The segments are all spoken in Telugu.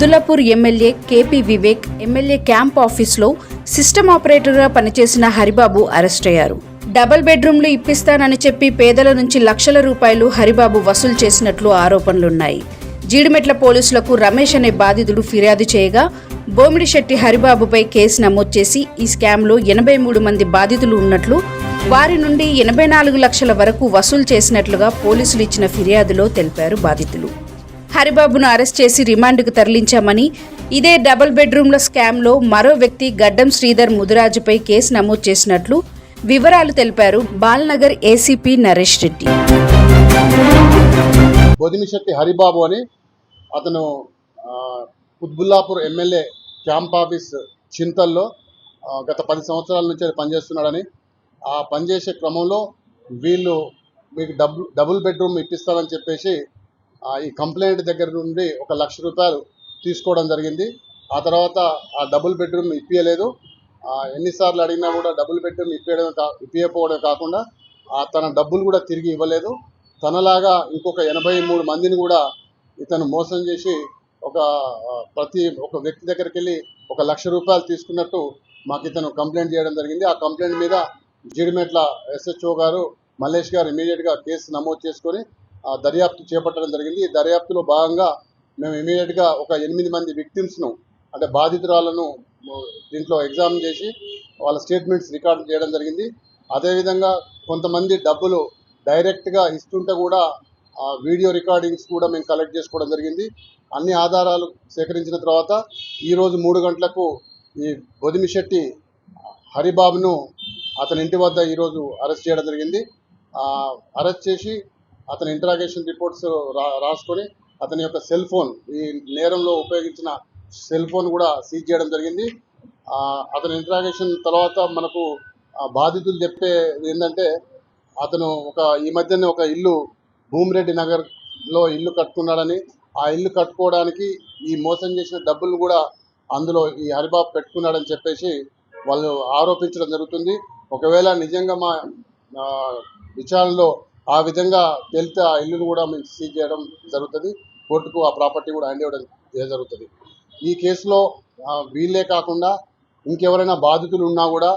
Abdullapur MLA KP Vivek MLA camp ఆఫీస్లో సిస్టమ్ ఆపరేటర్గా పనిచేసిన హరిబాబు అరెస్ట్ అయ్యారు. డబుల్ బెడ్రూమ్లు ఇప్పిస్తానని చెప్పి పేదల నుంచి లక్షల రూపాయలు హరిబాబు వసూలు చేసినట్లు ఆరోపణలున్నాయి. జీడిమెట్ల పోలీసులకు రమేష్ అనే బాధితుడు ఫిర్యాదు చేయగా బోమిడిశెట్టి హరిబాబుపై కేసు నమోదు చేసి ఈ స్కామ్లో ఎనభై మూడు మంది బాధితులు ఉన్నట్లు వారి నుండి ఎనభై నాలుగు లక్షల వరకు వసూలు చేసినట్లుగా పోలీసులు ఇచ్చిన ఫిర్యాదులో తెలిపారు బాధితులు. హరిబాబును అరెస్ట్ చేసి రిమాండ్కు తరలించామని ఇదే డబుల్ బెడ్రూమ్ల స్కామ్లో మరో వ్యక్తి గడ్డం శ్రీధర్ ముదిరాజుపై కేసు నమోదు చేసినట్లు వివరాలు తెలిపారు బాల్నగర్ ఏసీపీ నరేష్ రెడ్డి. బొదిమిశెట్టి హరిబాబు అని అతను కుత్బుల్లాపూర్ ఎమ్మెల్యే క్యాంప్ ఆఫీస్ చింతల్లో గత పది సంవత్సరాల నుంచి అది పనిచేస్తున్నాడని ఆ పనిచేసే క్రమంలో వీళ్ళు మీకు డబుల్ డబుల్ బెడ్రూమ్ ఇప్పిస్తారని చెప్పేసి ఈ కంప్లైంట్ దగ్గర నుండి ఒక లక్ష రూపాయలు తీసుకోవడం జరిగింది. ఆ తర్వాత ఆ డబుల్ బెడ్రూమ్ ఇప్పించలేదు ఎన్నిసార్లు అడిగినా కూడా డబుల్ బెడ్రూమ్ ఇప్పించడం కా ఇప్పించకపోవడం కాకుండా ఆ, తన డబ్బులు కూడా తిరిగి ఇవ్వలేదు. తనలాగా ఇంకొక ఎనభై మూడు మందిని కూడా ఇతను మోసం చేసి ఒక ప్రతి ఒక వ్యక్తి దగ్గరికి వెళ్ళి ఒక లక్ష రూపాయలు తీసుకున్నట్టు మాకు ఇతను కంప్లైంట్ చేయడం జరిగింది. ఆ కంప్లైంట్ మీద జీడిమెట్ల ఎస్హెచ్ఓ గారు మల్లేష్ గారు ఇమీడియట్గా కేసు నమోదు చేసుకొని దర్యాప్తు చేపట్టడం జరిగింది. ఈ దర్యాప్తులో భాగంగా మేము ఇమీడియట్గా ఒక ఎనిమిది మంది విక్టిమ్స్ను అంటే బాధితురాలను దీంట్లో ఎగ్జామ్ చేసి వాళ్ళ స్టేట్మెంట్స్ రికార్డ్ చేయడం జరిగింది. అదేవిధంగా కొంతమంది డబ్బులు డైరెక్ట్గా ఇస్తుంటే కూడా ఆ వీడియో రికార్డింగ్స్ కూడా మేము కలెక్ట్ చేసుకోవడం జరిగింది. అన్ని ఆధారాలు సేకరించిన తర్వాత ఈరోజు మూడు గంటలకు ఈ బొదిమిశెట్టి హరిబాబును అతని ఇంటి వద్ద ఈరోజు అరెస్ట్ చేయడం జరిగింది. అరెస్ట్ చేసి అతని ఇంటరాగేషన్ రిపోర్ట్స్ రా రాసుకొని అతని యొక్క సెల్ ఫోన్ ఈ నేరంలో ఉపయోగించిన సెల్ ఫోన్ కూడా సీజ్ చేయడం జరిగింది. అతని ఇంటరాగేషన్ తర్వాత మనకు బాధితులు చెప్పే ఏంటంటే అతను ఒక ఈ మధ్యనే ఒక ఇల్లు భూమిరెడ్డి నగర్లో ఇల్లు కట్టుకున్నాడని ఆ ఇల్లు కట్టుకోవడానికి ఈ మోసం చేసిన డబ్బులు కూడా అందులో ఈ హరిబాబు పెట్టుకున్నాడని చెప్పేసి వాళ్ళు ఆరోపించడం జరుగుతుంది. ఒకవేళ నిజంగా మా విచారణలో ఆ విధంగా తేలితే ఆ ఇల్లును కూడా మేము సీజ్ చేయడం జరుగుతుంది. కోర్టుకు ఆ ప్రాపర్టీ కూడా హ్యాండ్ ఇవ్వడం జరుగుతుంది. ఈ కేసులో వీళ్ళే కాకుండా ఇంకెవరైనా బాధితులు ఉన్నా కూడా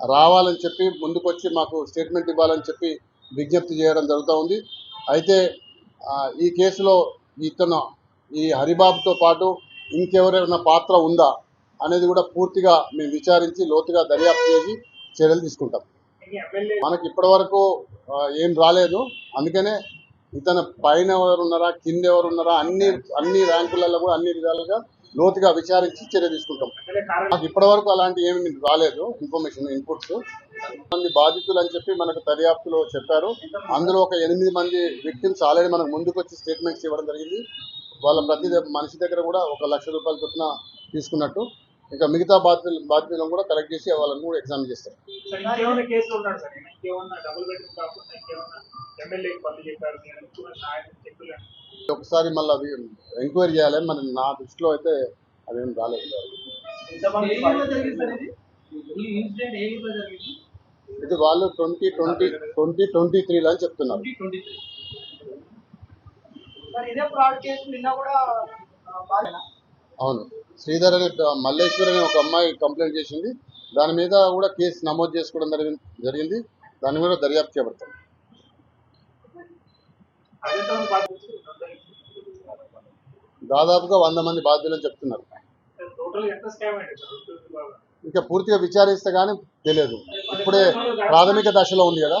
రావాలని చెప్పి ముందుకొచ్చి మాకు స్టేట్మెంట్ ఇవ్వాలని చెప్పి విజ్ఞప్తి చేయడం జరుగుతూ ఉంది. అయితే ఈ కేసులో ఇతను ఈ హరిబాబుతో పాటు ఇంకెవరైనా పాత్ర ఉందా అనేది కూడా పూర్తిగా మేము విచారించి లోతుగా దర్యాప్తు చేసి చర్యలు తీసుకుంటాం. మనకి ఇప్పటి వరకు ఏం రాలేదు. అందుకనే ఇతను పైన ఎవరు ఉన్నారా కింద ఎవరు ఉన్నారా అన్ని అన్ని ర్యాంకులలో కూడా అన్ని విధాలుగా లోతుగా విచారించి చర్య తీసుకుంటాం. నాకు ఇప్పటి వరకు అలాంటి ఏమి రాలేదు ఇన్ఫర్మేషన్ ఇన్పుట్స్. మంది బాధితులు అని చెప్పి మనకు దర్యాప్తులో చెప్పారు. అందులో ఒక ఎనిమిది మంది విక్టిమ్స్ ఆల్రెడీ మనకు ముందుకు వచ్చి స్టేట్మెంట్స్ ఇవ్వడం జరిగింది. వాళ్ళ ప్రతి మనిషి దగ్గర కూడా ఒక లక్ష రూపాయల చొప్పున తీసుకున్నట్టు. ఇంకా మిగతా బాధితులు బాధితులను కూడా కలెక్ట్ చేసి వాళ్ళని కూడా ఎగ్జామిన్ చేస్తారు. ఒకసారి మళ్ళీ ఎంక్వైరీ చేయాలి. మన నా దృష్టిలో అయితే అదేం రాలేదు. ఇది? వాళ్ళు ట్వంటీ ట్వంటీ ట్వంటీ ట్వంటీ త్రీలో అని చెప్తున్నారు. ట్వంటీ ట్వంటీ త్రీ మరి ఇదే ఫ్రాడ్ కేసు నిన్న కూడా అవును. శ్రీధర్ అనే మల్లేశ్వర్ అనే ఒక అమ్మాయి కంప్లైంట్ చేసింది. దాని మీద కూడా కేసు నమోదు చేసుకోవడం జరిగింది జరిగింది. దాని మీద దర్యాప్తు చేపడతాం. దాదాపుగా వంద మంది బాధ్యులని చెప్తున్నారు. ఇంకా పూర్తిగా విచారిస్తే కానీ తెలియదు. ఇప్పుడే ప్రాథమిక దశలో ఉంది కదా.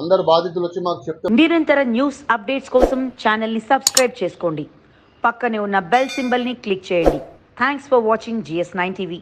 అందరు బాధితులు వచ్చి మాకు చెప్తే నిరంతర న్యూస్ అప్డేట్స్ కోసం ఛానల్ని సబ్స్క్రైబ్ చేసుకోండి. పక్కనే ఉన్న బెల్ సింబల్ని క్లిక్ చేయండి. Thanks for watching GS nine TV